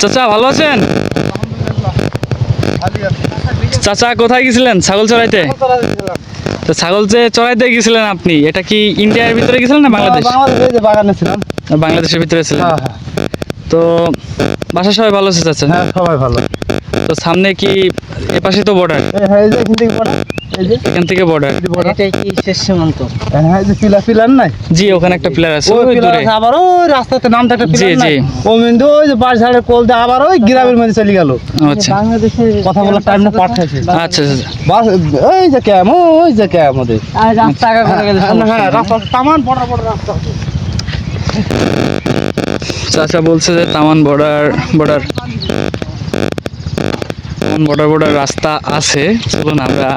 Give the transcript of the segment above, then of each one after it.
চাচা ভালো আছেন? চাচা কোথায় গেছিলেন ছাগল চড়াইতে? তো ছাগল যে চড়াইতে গেছিলেন আপনি এটা কি ইন্ডিয়ার ভিতরে গেছিলেন না বাংলাদেশ? বাংলাদেশের ভিতরে ছিলেন। হ্যাঁ হ্যাঁ। তো বাসা সবাই ভালো আছে হ্যাঁ সবাই ভালো। তো সামনে কি এপাশে তো বর্ডার এই হ্যাঁ এই যে এখান থেকে পড়া এখান থেকে বর্ডার এটাই কি শেষ সীমান্ত? হ্যাঁ এই যে পিলা পিলার নাই? জি ওখানে একটা প্লেয়ার আছে ওই দূরে। আবার ওই রাস্তাতে নামটা একটা পিলার নাই জি। ও মিন্দু ওই যে বাস কোল দিয়ে আবার ওই গ্রামের মধ্যে চলে গেল। আচ্ছা। বাংলাদেশের কথা বলার টাইম না পাঠাইছে আচ্ছা আচ্ছা বাস ওই যে ক্যাম ওই যে ওদের। রাস্তা আগা করে গেলে হ্যাঁ, হ্যাঁ রাস্তা তামান বড় বড় রাস্তা। চাচা বলছে যে তামান বর্ডার বর্ডার বর্ডার বর্ডার রাস্তা আছে। চলুন আমরা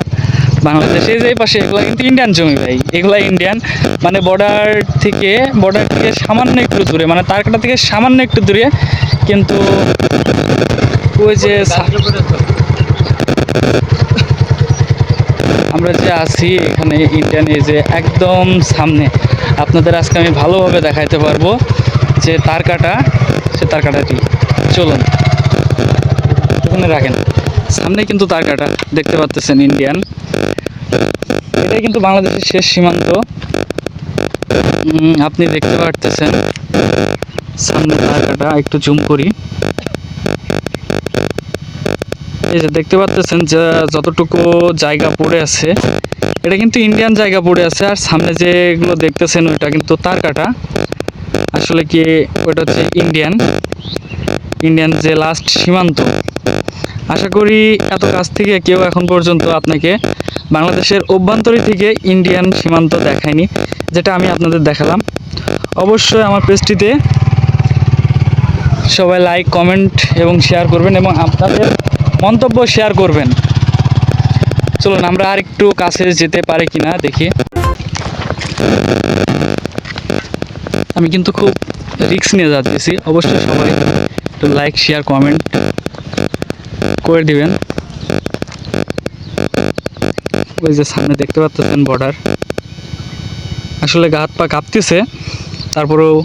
বাংলাদেশে যে পাশে, এগুলা কিন্তু ইন্ডিয়ান জমি ভাই। এগুলা ইন্ডিয়ান মানে বর্ডার থেকে বর্ডার থেকে সামান্য একটু দূরে মানে তারকাটা থেকে সামান্য একটু দূরে, কিন্তু ওই যে আমরা যে আছি এখানে ইন্ডিয়ান এই যে একদম সামনে। আপনাদের আজকে আমি ভালোভাবে দেখাইতে পারব। যে তার কাটা, সে তার কাটাটি চলুন। ওখানে রাখেন। সামনে কিন্তু তার কাটা দেখতে পাচ্ছেন ইন্ডিয়ান। এটাই কিন্তু বাংলাদেশের শেষ সীমান্ত। আপনি দেখতে পারতেছেন। সামনে তার কাটা, একটু জুম করি। এই যে দেখতে পাচ্ছেন যে, যতটুকু জায়গা পড়ে আছে। এটা কিন্তু ইন্ডিয়ান জায়গা পড়ে আছে। আর সামনে যেগুলো দেখতেছেন, ওইটা কিন্তু তার কাটা। আসলে কি ওটা হচ্ছে ইন্ডিয়ান ইন্ডিয়ান যে লাস্ট সীমান্ত। আশা করি এত কাছ থেকে কেউ এখন পর্যন্ত আপনাকে বাংলাদেশের অভ্যন্তরী থেকে ইন্ডিয়ান সীমান্ত দেখায়নি, যেটা আমি আপনাদের দেখালাম। অবশ্যই আমার পেজটিতে সবাই লাইক কমেন্ট এবং শেয়ার করবেন এবং আপনাদের মন্তব্য শেয়ার করবেন। চলুন, আমরা আর একটু কাছে যেতে পারি কিনা দেখি। আমি কিন্তু খুব রিস্ক নিয়ে যাচ্ছি। অবশ্যই সবাই একটু লাইক শেয়ার কমেন্ট করে দিবেন। ওই যে সামনে দেখতে পাচ্ছেন বর্ডার আসলে গা হাত পা কাঁপতেছে, তারপরেও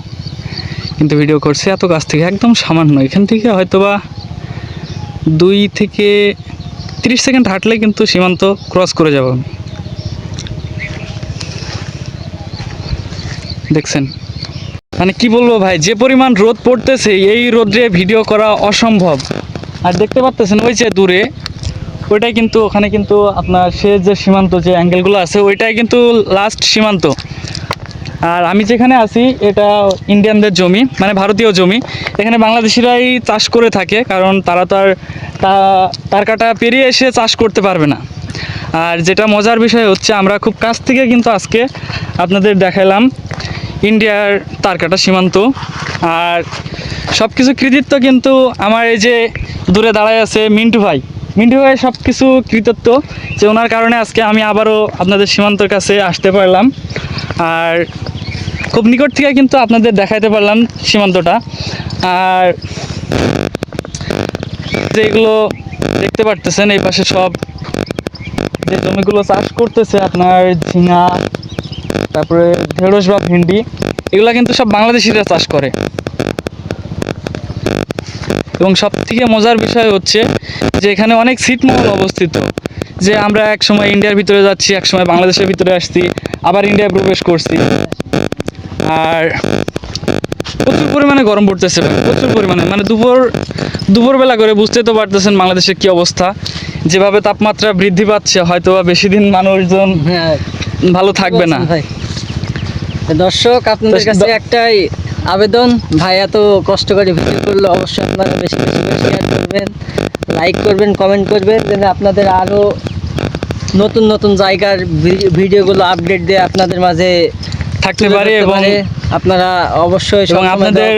কিন্তু ভিডিও করছে। এত কাছ থেকে একদম সামান্য। এখান থেকে হয়তোবা দুই থেকে তিরিশ সেকেন্ড হাঁটলে কিন্তু সীমান্ত ক্রস করে যাব। দেখছেন? মানে কি বলব ভাই, যে পরিমাণ রোদ পড়তেছে, এই রোদ্রে ভিডিও করা অসম্ভব। আর দেখতে পাচ্তেছেন ওই যে দূরে, ওইটাই কিন্তু ওখানে কিন্তু আপনার সে যে সীমান্ত, যে অ্যাঙ্গেলগুলো আছে, ওইটাই কিন্তু লাস্ট সীমান্ত। আর আমি যেখানে আছি, এটা ইন্ডিয়ানদের জমি মানে ভারতীয় জমি। এখানে বাংলাদেশিরাই চাষ করে থাকে, কারণ তারা তো আর তার কাটা পেরিয়ে এসে চাষ করতে পারবে না। আর যেটা মজার বিষয় হচ্ছে, আমরা খুব কাছ থেকে কিন্তু আজকে আপনাদের দেখালাম ইন্ডিয়ার তারকাটা সীমান্ত। আর সব কিছু কৃতিত্ব কিন্তু আমার এই যে দূরে দাঁড়ায় আছে মিন্টু ভাই। মিন্টু ভাই সব কিছু কৃতিত্ব যে ওনার কারণে আজকে আমি আবারও আপনাদের সীমান্তর কাছে আসতে পারলাম। আর খুব নিকট থেকে কিন্তু আপনাদের দেখাইতে পারলাম সীমান্তটা। আর যেগুলো দেখতে পারতেছেন, এই পাশে সব যে জমিগুলো চাষ করতেছে আপনার ঝিঙা তারপরে ঢেঁড়স বা ভিন্ডি, এগুলো কিন্তু সব বাংলাদেশিরা চাষ করে। এবং সব থেকে মজার বিষয় হচ্ছে যে এখানে অনেক ছিটমহল অবস্থিত, যে আমরা এক সময় ইন্ডিয়ার ভিতরে যাচ্ছি এক সময় বাংলাদেশের ভিতরে আসছি, আবার ইন্ডিয়ায় প্রবেশ করছি। আর প্রচুর পরিমাণে গরম পড়তেছে প্রচুর পরিমাণে। মানে দুপুর, দুপুরবেলা করে বুঝতে তো পারতেছেন বাংলাদেশের কি অবস্থা। যেভাবে তাপমাত্রা বৃদ্ধি পাচ্ছে হয়তো বা বেশি দিন মানুষজন হ্যাঁ। ভালো থাকবে না। ভাই। দর্শক আপনাদের কাছে একটাই আবেদন। ভাই এত কষ্ট করে ভিডিও করলে অবশ্যই আপনারা বেশি বেশি শেয়ার করবেন লাইক করবেন কমেন্ট করবেন যেন আপনাদের আরও নতুন নতুন জায়গার ভিডিওগুলো আপডেট দিয়ে আপনাদের মাঝে। থাকতে পারি এবং আপনারা অবশ্যই এবং আপনাদের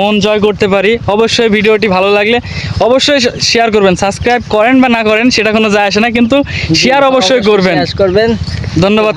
মন জয় করতে পারি। অবশ্যই ভিডিওটি ভালো লাগলে অবশ্যই শেয়ার করবেন। সাবস্ক্রাইব করেন বা না করেন সেটা কোনো যায় আসে না কিন্তু শেয়ার অবশ্যই করবেন। করবেন। ধন্যবাদ